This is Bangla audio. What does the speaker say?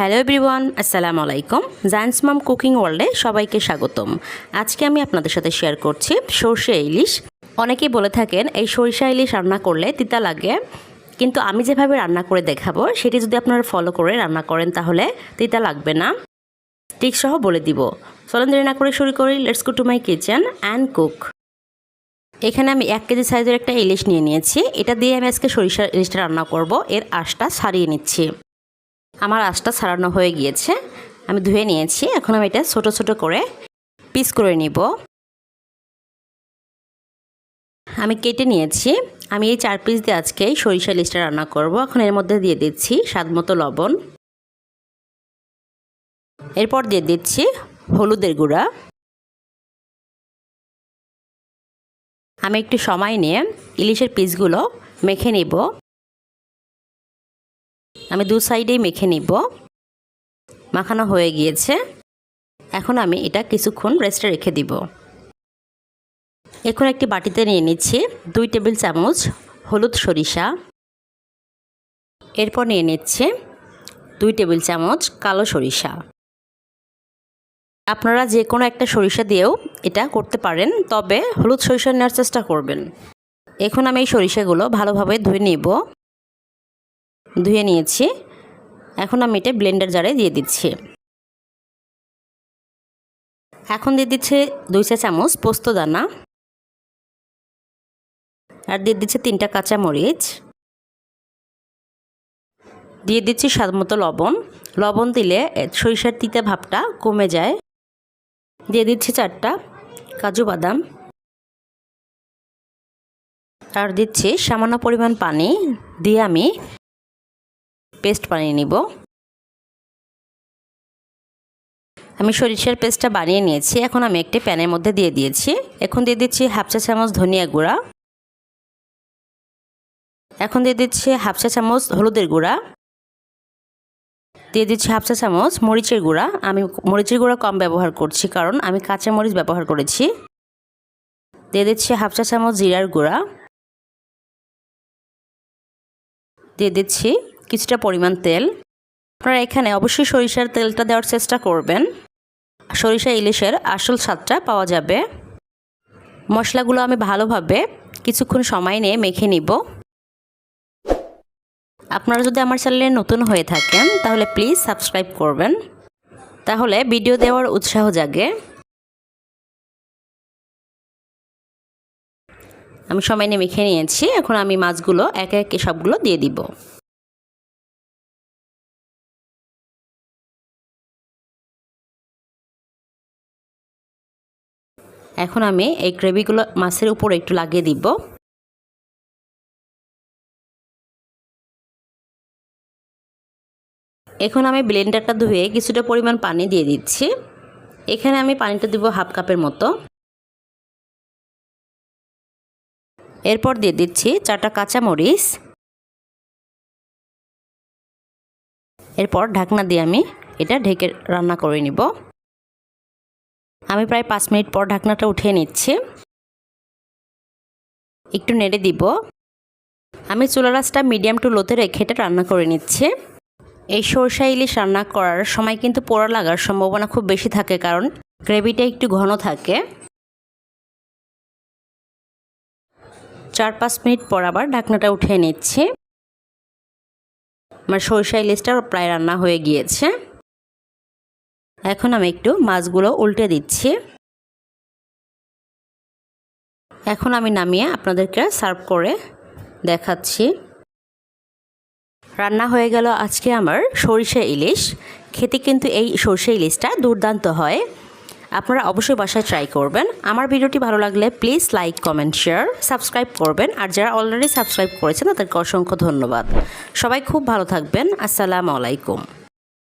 হ্যালো এভরিওয়ান, আসসালামু আলাইকুম। জায়ান্স মাম কুকিং ওয়ার্ল্ডে সবাইকে স্বাগতম। আজকে আমি আপনাদের সাথে শেয়ার করছি সর্ষে ইলিশ। অনেকেই বলে থাকেন, এই সরিষা ইলিশ রান্না করলে তিতা লাগে। কিন্তু আমি যেভাবে রান্না করে দেখাবো, সেটি যদি আপনারা ফলো করে রান্না করেন, তাহলে তিতা লাগবে না। ঠিক সহ বলে দিব। চলেন দেরি না করে শুরু করি। Let's go to my kitchen and cook এখানে আমি এক কেজি সাইজের একটা ইলিশ নিয়ে নিয়েছি। এটা দিয়ে আমি আজকে সরিষার ইলিশটা রান্না করব। এর আশটা ছাড়িয়ে নিচ্ছি। আমার আঁশটা ছাড়ানো হয়ে গিয়েছে। আমি ধুয়ে নিয়েছি। এখন আমি এটা ছোট ছোট করে পিস করে নিব। আমি কেটে নিয়েছি। আমি এই চার পিস দিয়ে আজকে সরিষা লিস্টটা রান্না করব। এখন এর মধ্যে দিয়ে দিচ্ছি স্বাদ মতো লবণ। এরপর দিয়ে দিচ্ছি হলুদের গুঁড়া। আমি একটু সময় নিয়ে ইলিশের পিসগুলো মেখে নিব। আমি দু সাইডেই মেখে নিব। মাখানো হয়ে গিয়েছে। এখন আমি এটা কিছুক্ষণ রেস্টে রেখে দিব। এখন একটি বাটিতে নিয়ে নিচ্ছি দুই টেবিল চামচ হলুদ সরিষা। এরপর নিয়ে নিচ্ছে দুই টেবিল চামচ কালো সরিষা। আপনারা যে কোনো একটা সরিষা দিয়েও এটা করতে পারেন, তবে হলুদ সরিষা নেওয়ার চেষ্টা করবেন। এখন আমি এই সরিষাগুলো ভালোভাবে ধুয়ে নিব। ধুয়ে নিয়েছি। এখন আমি এটা ব্লেন্ডার জারে দিয়ে দিচ্ছি। এখন দিয়ে দিচ্ছে দুই চা চামচ পোস্ত দানা। আর দিয়ে দিচ্ছে তিনটা কাঁচা মরিচ। দিয়ে দিচ্ছি স্বাদ মতো লবণ। লবণ দিলে সরিষার তিতা ভাবটা কমে যায়। দিয়ে দিচ্ছি চারটা কাজু বাদাম। আর দিচ্ছি সামান্য পরিমাণ পানি। দিয়ে আমি পেস্ট বানিয়ে নিব। আমি সরিষার পেস্টটা বানিয়ে নিয়েছি। এখন আমি একটি প্যানের মধ্যে দিয়ে দিয়েছি। এখন দিয়ে দিচ্ছি হাফ চা চামচ ধনিয়া গুঁড়া। এখন দিয়ে দিচ্ছি হাফ চা চামচ হলুদের গুঁড়া। দিয়ে দিচ্ছি হাফ চা চামচ মরিচের গুঁড়া। আমি মরিচের গুঁড়া কম ব্যবহার করছি কারণ আমি কাঁচা মরিচ ব্যবহার করেছি। দিয়ে দিচ্ছি হাফ চা চামচ জিরার গুঁড়া। দিয়ে দিচ্ছি কিছুটা পরিমাণ তেল। আপনারা এখানে অবশ্যই সরিষার তেলটা দেওয়ার চেষ্টা করবেন। সরিষা, ইলিশের আসল স্বাদটা পাওয়া যাবে। মশলাগুলো আমি ভালোভাবে কিছুক্ষণ সময় নিয়ে মেখে নিব। আপনারা যদি আমার চ্যানেলে নতুন হয়ে থাকেন, তাহলে প্লিজ সাবস্ক্রাইব করবেন। তাহলে ভিডিও দেওয়ার উৎসাহ জাগে। আমি সময় নিয়ে মেখে নিয়েছি। এখন আমি মাছগুলো, একে একে সবগুলো দিয়ে দিব। এখন আমি এই গ্রেভিগুলো মাছের উপর একটু লাগিয়ে দিব। এখন আমি ব্লেন্ডারটা ধুয়ে কিছুটা পরিমাণ পানি দিয়ে দিচ্ছি। এখানে আমি পানিটা দিব হাফ কাপের মতো। এরপর দিয়ে দিচ্ছি চারটা কাঁচা মরিচ এরপর ঢাকনা দিয়ে আমি এটা ঢেকে রান্না করে নিব। আমি প্রায় পাঁচ মিনিট পর ঢাকনাটা উঠিয়ে নিচ্ছি। একটু নেড়ে দিব। আমি চুলা রাসটা মিডিয়াম টু লোতে রেখে এটা রান্না করে নিচ্ছি। এই সরষা ইলিশ রান্না করার সময় কিন্তু পোড়া লাগার সম্ভাবনা খুব বেশি থাকে কারণ গ্রেভিটা একটু ঘন থাকে। চার পাঁচ মিনিট পর আবার ঢাকনাটা উঠিয়ে নিচ্ছি। আমার সরষা ইলিশটা প্রায় রান্না হয়ে গিয়েছে। এখন আমি একটু মাছগুলো উল্টে দিচ্ছি। এখন আমি নামিয়ে আপনাদেরকে সার্ভ করে দেখাচ্ছি। রান্না হয়ে গেল আজকে আমার সরিষা ইলিশ। খেতে কিন্তু এই সরিষা ইলিশটা দুর্দান্ত হয়। আপনারা অবশ্যই বাসায় ট্রাই করবেন। আমার ভিডিওটি ভালো লাগলে please like comment share subscribe করবেন। আর যারা অলরেডি সাবস্ক্রাইব করেছেন, তাদেরকে অসংখ্য ধন্যবাদ। সবাই খুব ভালো থাকবেন। আসসালামু আলাইকুম।